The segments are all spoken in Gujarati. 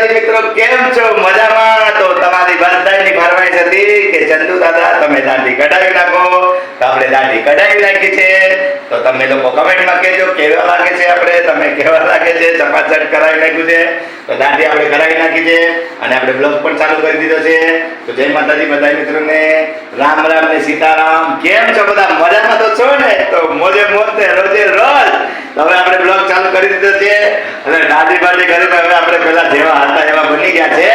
માતાજી મિત્રો, કેમ છો? મજામાં? તો તમારી બધાની ફરમાઈશ હતી કે, ચંદુ દાદા, તમે દાઢી કઢાવી નાખો. તો આપણે દાઢી કઢાવી નાખી છે. તો તમે લોકો કમેન્ટમાં કહેજો, કેવા લાગે છે આપણે? તમે કેવા લાગે છે? ચપાચટ કરાવી નાખ્યું છે. તો દાઢી આપણે કરાવી નાખી છે અને આપણે બ્લોગ પણ ચાલુ કરી દીધો છે. તો જય માતાજી બધા મિત્રોને. રામ રામ ને સીતારામ. કેમ છો બધા? મજામાં તો છો ને? તો મોજે મોજ ને રોજે રોજ. હવે આપણે બ્લોગ ચાલુ કરી દીધો છે અને દાદી બાજી ઘરે હવે આપણે પેલા જેવા હતા એવા બની ગયા છે.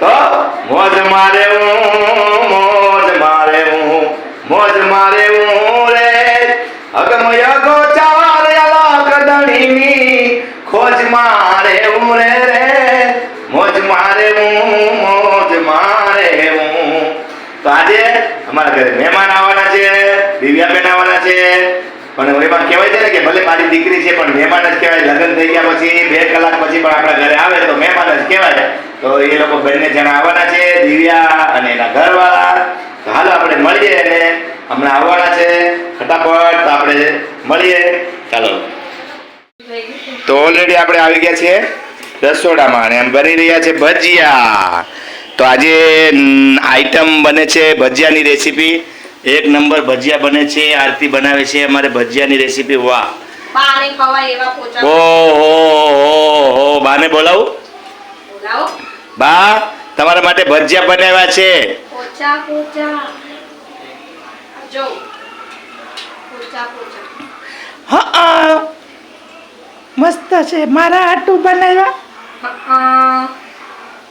તો મોજ મારે હું, મોજ મારે હું, મોજ મારે હું રે. અગમય ગોચાર અલગ કદણીની ખોજ મારે હું રે રે. મોજ મારે હું, મોજ મારે હું. તો આજે અમારા ઘરે મહેમાન આવવાના છે, દિવ્યાબેન આવવાના છે પણ એમાં કહેવાય છે ને કે ભલે મારી દીકરી છે, પણ મહેમાન જ કહેવાય. લગ્ન થઈ ગયા પછી, બે કલાક પછી પણ આપણા ઘરે આવે તો મહેમાન જ કહેવાય. તો એ લોકો બંને જણા આવવાના છે, દિવ્યા અને એના ઘરવાળા. તો હાલો આપણે મળીએ અને હમણાં આવવાના છે. ફટાફટ આપણે મળીએ. ચાલો. તો ઓલરેડી આપણે આવી ગયા છીએ રસોડામાં અને એમ બની રહ્યા છે ભજીયા. તો આજે આઈટમ બને છે ભજીયાની રેસીપી એક નંબર ભજીયા બને છે આરતી બનાવે છે અમારે ભજીયાની રેસીપી વાહ. પાણી ખવાય એવા પોચા ઓ હો હો હો બાને બોલાવું? બા તમારા માટે ભજીયા બનાવ્યા છે. પોચા પોચા. જો પોચા પોચા. હા મસ્ત છે. મારા આટું બનાવ્યા?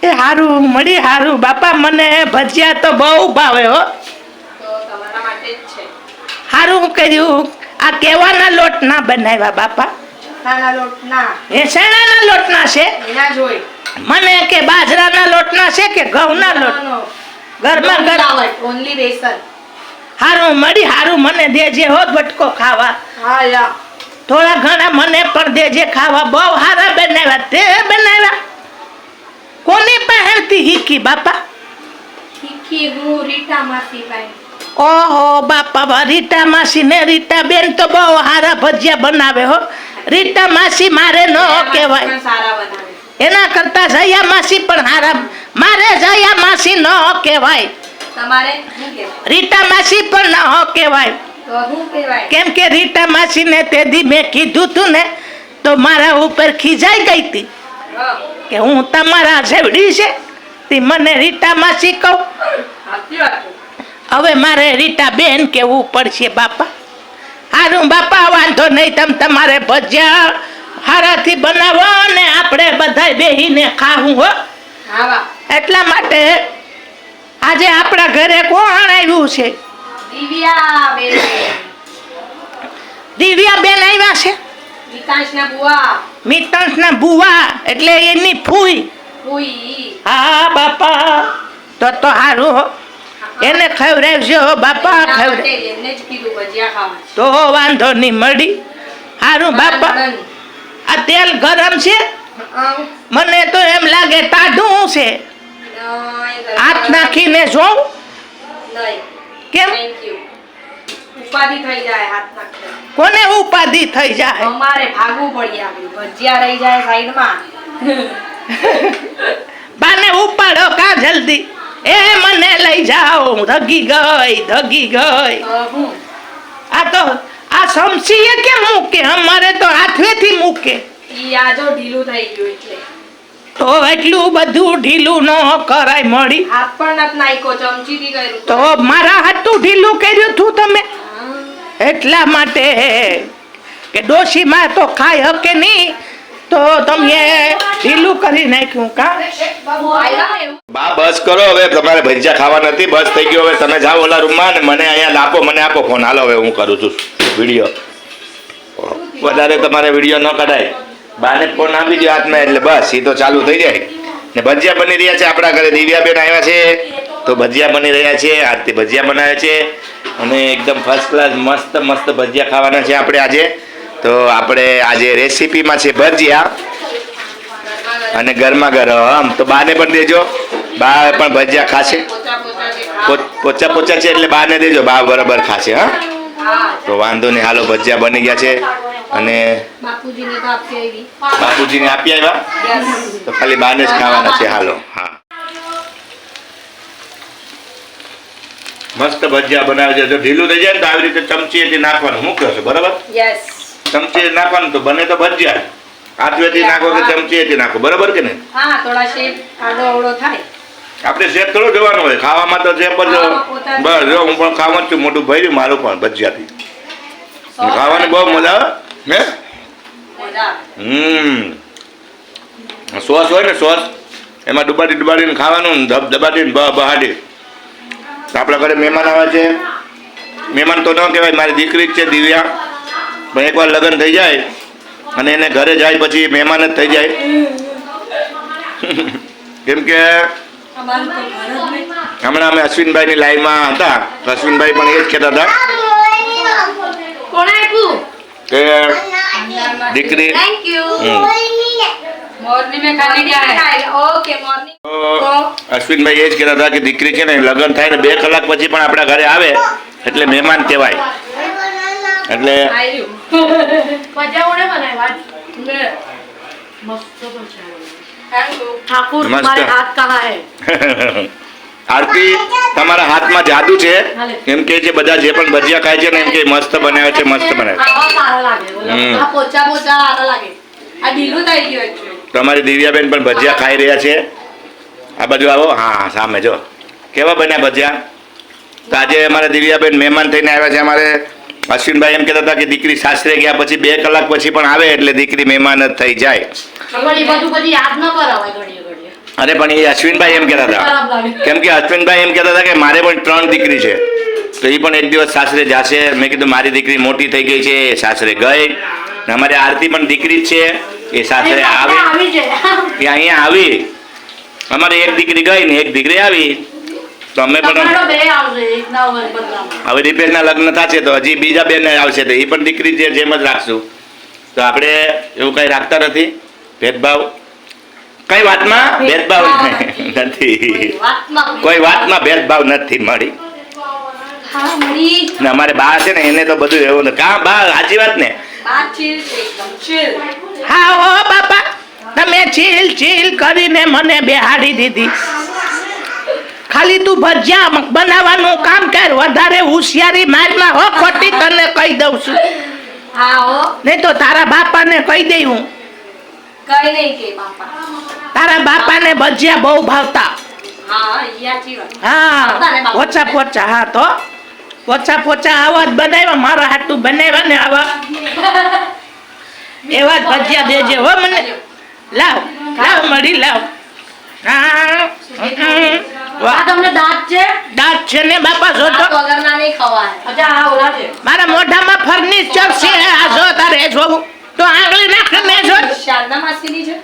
એ હારું મળી હારું. બાપા મને ભજીયા તો બહુ ભાવે હો. હારું કર્યું આ કેવાના લોટના બનાવ્યા બાપા. લોટ ના એ શેણાના લોટના છે? મને કે બાજરાના લોટના છે કે ઘઉંના લોટ? ઘરમાં ઘર ઓનલી બેસન. હારું મળી હારું મને દેજે હો બટકો ખાવા. થોડા ઘણા મને પણ દેજે ખાવા. બહુ હારા બનાવ્યા તે બનાવ્યા. કોની પહેરતી હીકી બાપા? હું રીટા માસી ભાઈ. ઓહો બાપા બા રીટા માસી ને રીટા બેન તો બહુ સારા ભજીયા બનાવે હો. રીટા માસી મારે ન કહેવાય. એના કરતા જયા માસી પણ હારા. મારે જયા માસી ન કહેવાય. રીટા માસી પણ ન કહેવાય. કેમ કે રીટા માસીને તે દી મેં કીધું તું ને તો મારા ઉપર ખીજાઈ ગઈ હતી કે હું તમારા જેવડી છે. તે મને રીટા માસી કહું. હવે મારે રીટા બેન કેવું પડશે બાપા? હારું બાપા વાંધો નહીં તમ તમારે ભજીયા હારાથી બનાવો ને આપણે બધાય બેહીને ખાવું હો. એટલા માટે આજે આપણા ઘરે કોણ આવ્યું છે? દિવ્યા બેન આવ્યા છે? મિતાંશ ના બુવા એટલે એની ફૂઈ. ફૂઈ. હા બાપા. તો તો સારું હો. એને ખવડાવજો હો બાપા ખવડાવ તો વાંધો નહીં મળી હારું બાપા. આ તેલ ગરમ છે? મને તો એમ લાગે ટાઢું છે. હાથ નાખીને જોઉં. કેમ? ઉપાધિ થઈ જાય હાથ નાખીને. કોને ઉપાધિ થઈ જાય? અમારે ભાગવું પડી ભજીયા રહી જાય સાઈડમાં. બાને ઉપાડો કા જલ્દી? એ મને લઈ જાઓ ધગી ગઈ ધગી ગઈ. આ તો આ સમસીએ કેમ મૂકે? અમારે તો હાથવેથી મૂકે. આજો ઢીલું થઈ ગયું એટલે. તો એટલું બધું ઢીલું ન કરાય મળી. ચમચીથી કર્યું તો મારા હાથું ઢીલું કર્યું તું તમે? એટલા માટે કે ડોશીમાં તો ખાય હકે નહીં? તો તમે ઢીલું કરી નાખ્યું કા? બા, બસ કરો હવે, તમારે ભજીયા ખાવા નથી, બસ થઈ ગયો હવે. તમે જાઓ ઓલા રૂમમાં ને મને અહીંયા લાપો, મને આપો ફોન હાલો હવે હું કરું છું વીડિયો. વધારે તમારે વીડિયો ન કઢાય. બાને ફોન આપી દો હાથમાં એટલે બસ એ તો ચાલુ થઈ જાય. ને ભજીયા બની રહ્યા છે આપણા ઘરે. દિવ્યાબેન આવ્યા છે. તો ભજીયા બની રહ્યા છે. આજથી ભજીયા બનાવ્યા છે. અને એકદમ ફર્સ્ટ ક્લાસ મસ્ત મસ્ત ભજીયા ખાવાના છે આપણે આજે. તો આપણે આજે રેસીપીમાં છે ભજીયા. અને ગરમા ગરમ તો બાને પણ દેજો. બા પણ ભજીયા ખાશે. પોચા પોચા છે એટલે બાને દેજો. બા બરાબર ખાશે હા. તો વાંધો નહીં હાલો ભજીયા બની ગયા છે. અને બાપુજીને આપી આવ્યા? તો ખાલી બાને જ ખાવાના છે હાલો હા. મસ્ત ભજીયા બનાવે છે. જો ઢીલું થઈ જાય ને તો આવી રીતે ચમચીએથી નાખવાનું. હું કહો છો? બરાબર? યસ ચમચી નાખવાનું તો બને તો ભજીયા. હાથવેથી નાખો કે ચમચીએથી નાખો બરાબર કે ને હા થોડા શેપ આડો અવળો થાય. આપણે શેપ થોડો જોવાનો હોય ખાવામાં તો શેપ જ બસ જો હું પણ ખાવાનું જ છું મોટું ભર્યું મારું પણ ભજીયાથી. ખાવાની બહુ મજા આવે હે? હમ. સોસ હોય ને સોસ એમાં ડુબાડી ડુબાડીને ખાવાનું ધબ દબાડીને બ બહાડી આપણા ઘરે મહેમાન આવે છે. મહેમાન તો ન કહેવાય મારી દીકરી જ છે દિવ્યા. પણ એકવાર લગ્ન થઈ જાય અને એને ઘરે જાય પછી મહેમાન જ થઈ જાય. કેમ કે હમણાં અમે અશ્વિનભાઈની લાઈવમાં હતા અશ્વિનભાઈ પણ એ જ કહેતા હતા કે દીકરી અશ્વિનભાઈ એ જ કહેતા હતા કે દીકરી છે ને લગ્ન થાય ને બે કલાક પછી પણ આપણા ઘરે આવે એટલે મહેમાન કહેવાય. એટલે આરતી તમારા હાથમાં જાદુ છે. એમ કે છે બધા જે પણ ભજીયા ખાય છે ને એમ કે મસ્ત બનાવે છે મસ્ત બનાવે તમારી દિવ્યાબેન પણ ભજીયા ખાઈ રહ્યા છે. આ બાજુ આવો. હા સામે જો. કેવા બન્યા ભજીયા? તો આજે અમારા દિવ્યાબેન મહેમાન થઈને આવ્યા છે અમારે અશ્વિનભાઈ એમ કહેતા હતા કે દીકરી સાસરે ગયા પછી બે કલાક પછી પણ આવે એટલે દીકરી મહેમાન જ થઈ જાય. અરે પણ એ અશ્વિનભાઈ એમ કહેતા હતા. કેમ કે અશ્વિનભાઈ એમ કહેતા હતા કે મારે પણ ત્રણ દીકરી છે. તો એ પણ એક દિવસ સાસરે જશે. મેં કીધું મારી દીકરી મોટી થઈ ગઈ છે એ સાસરે ગઈ. અમારી આરતી પણ દીકરી જ છે. એ સાસરે આવે. એ અહીંયા આવી. અમારે એક દીકરી ગઈ ને એક દીકરી આવી. તો અમે પણ હવે દીપેશના લગ્ન થશે તો હજી બીજા બેન આવશે તો એ પણ દીકરી જે જેમ જ રાખશું. તો આપણે એવું કંઈ રાખતા નથી? ભેદભાવ? કઈ વાતમાં? ભેદભાવ નથી. કોઈ વાતમાં ભેદભાવ નથી મળી. ને અમારે બા છે ને એને તો બધું એવું ને કા બા સાચી વાત ને. હા ઓ બાપા તમે ચીલ ચીલ કરીને મને બેહાડી દીધી. ખાલી તું ભજીયા બનાવવાનું કામ કર વધારે હોશિયારી મારમાં હો ખોટી તને કહી દઉં છું. હા નહીં તો તારા બાપાને કહી દઈ હું. કઈ નહીં કે બાપા. તારા બાપાને ભજીયા બહુ ભાવતા. હા ઓછા. પોચા હા તો. પોચા પોચા આવા જ બનાવ્યા મારા હાટું બનાવ્યા ને આવા. એવા જ ભજીયા દેજે હો મને. લાવ લાવ મળી લાવ. હા. વાહ. તમને દાંત છે? દાંત છે ને બાપા જો તો. વગરના નહીં ખવાય. અચ્છા આ ઓલા છે. મારા મોઢામાં ફર્નિચર છે આ જો તારે જોવું. તો આંગળી નાખીને જો. શારદા માસીની છે.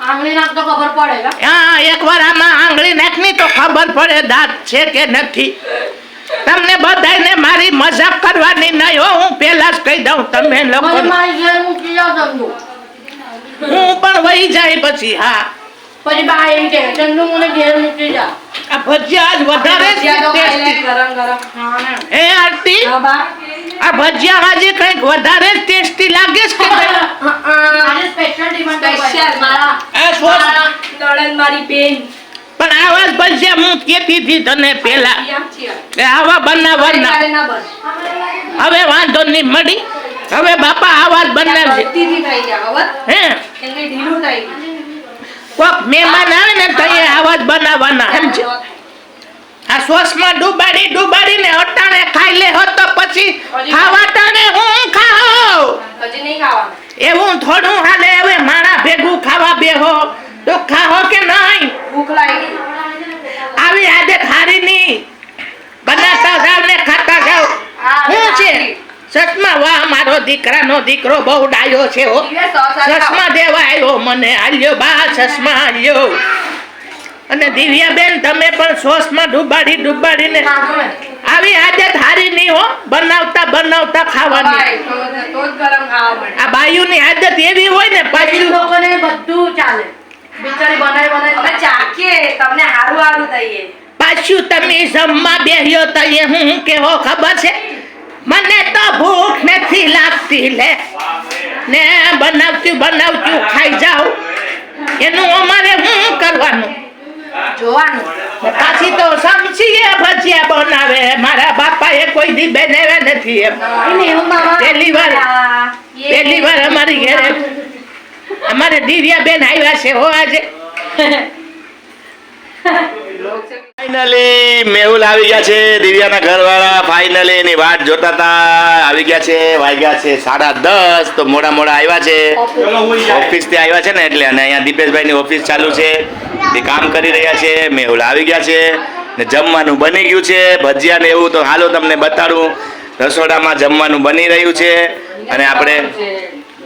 આંગળી નાખ તો ખબર પડે હા એકવાર આમાં આંગળી નાખની તો ખબર પડે દાંત છે કે નથી. તમને બધાને મારી મજાક કરવાની નહીં હો હું પહેલા જ કહી દઉં તમે લોકો હું પણ વહી જાય પછી હા. પછી બા એમ કે ચંદુ મને ઘેર મૂકી જા. આ ભજીયા વધારે હે આરતી આ ભજીયા આજે કંઈક વધારે ટેસ્ટી લાગે છે પણ આવા જ ભજીયા હું કેતી હતી તને. કે આવા બનાવવાના. હવે વાંધો નહીં મળી. હવે બાપા આવા જ બનાવશે હે ઢીલું કોક મહેમાન આવે ને તો એ આવા જ બનાવવાના સમજે આ સોસમાં ડુબાડી ડુબાડીને અટાણે ખાઈ લે હો તો પછી ખાવા ટાણે હું ખાઓ હજી નહીં એવું થોડું હાલે હવે માણા ભેગું ખાવા બેહો તો ખાઓ કે નહીં? ભૂખ લાગી. આવી આદત હારી ની બનાવતા જાવ ને ખાતા જાવ. શું છે? સચમાં વાહ મારો દીકરાનો દીકરો બહુ ડાયો છે હો. ચશ્મા દેવા આવ્યો મને આલ્યો બા ચશ્મા આલ્યો. અને દિવ્યાબેન તમે પણ સોસમાં ડુબાડી ડુબાડીને આવી આદત હારી નહીં હો. બનાવતા બનાવતા ખાવાની. આ બાયુની આદત એવી હોય ને પછી પાછું લોકોને બધું ચાલે. બિચારી બનાવી બનાવી ચાખીએ તમને હારું હારું થઈએ. પાછું તમે જમવા બેહ્યો તો એ હું કેવો ખબર છે? મને તો ભૂખ નથી લાગતી લે. ને બનાવતું બનાવતું ખાઈ જાવ એનું અમારે શું કરવાનું? જોવાનું. પાછી તો સમજીએ ભજીયા બનાવે. મારા બાપાએ કોઈ દી બનાવે નથી એમ. પહેલી વાર પહેલી વાર અમારી ઘરે અમારે દિવ્યા બેન આવ્યા છે હો આજે. ફાઇનલી મેહુલ આવી ગયા છે દિવ્યાના ઘરવાળા. ફાઇનલી એની વાટ જોતા હતા આવી ગયા છે વાગ્યા છે સાડા દસ. તો મોડા મોડા આવ્યા છે. ઓફિસથી આવ્યા છે ને એટલે અને અહીંયા દીપેશભાઈની ઓફિસ ચાલુ છે. એ કામ કરી રહ્યા છે. મેહુલ આવી ગયા છે. ને જમવાનું બની ગયું છે. ભજીયા ને એવું તો હાલો તમને બતાડું. રસોડામાં જમવાનું બની રહ્યું છે. અને આપણે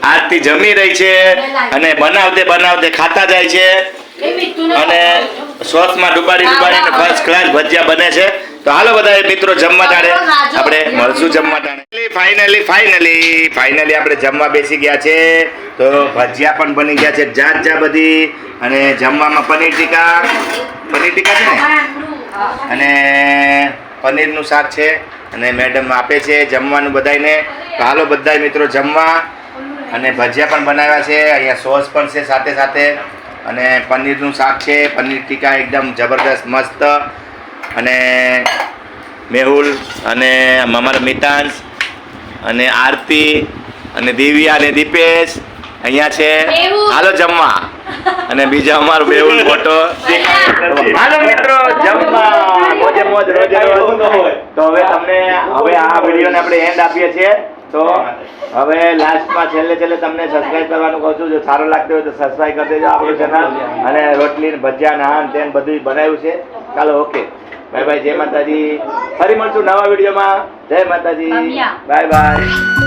આજથી જમી રહી છે. અને બનાવતે બનાવતે ખાતા જાય છે. અને સોસમાં ડુબાડી ડુબાડીને ફર્સ્ટ ક્લાસ ભજીયા બને છે. તો હાલો બધા મિત્રો જમવા ટાણે. આપણે મળશું જમવા ટાણે. ફાઇનલી ફાઇનલી ફાઇનલી આપણે જમવા બેસી ગયા છે. તો ભજીયા પણ બની ગયા છે જાત જા બધી. અને જમવામાં પનીર ટીકા. પનીર ટીકા છે ને? અને પનીરનું શાક છે અને મેડમ આપે છે જમવાનું બધાને તો હાલો બધા મિત્રો જમવા. અને ભજીયા પણ બનાવ્યા છે. અહીંયા સોસ પણ છે સાથે સાથે. અને પનીરનું શાક છે પનીર ટીકા એકદમ જબરદસ્ત મસ્ત. અને મેહુલ અને અમારા મિતાંશ અને આરતી અને દિવ્યા અને દીપેશ અહીંયા છે. હાલો જમવા. અને બીજા અમારો મેહુલ ફોટો હાલો મિત્રો જમવા. મોજે મોજ રોજે રોજ. તો હવે તમને હવે આ વિડીયોને આપણે એન્ડ આપીએ છીએ. તો હવે લાસ્ટમાં છેલ્લે છેલ્લે તમને સબસ્ક્રાઇબ કરવાનું કહું છું. જો સારું લાગતું હોય તો સબસ્ક્રાઇબ કરી દેજો આપણું ચેનલ અને રોટલી ભજીયા નાન તેન બધું બનાવ્યું છે. ચાલો ઓકે બાય બાય જય માતાજી. ફરી મળશું નવા વિડીયોમાં. જય માતાજી. Bye bye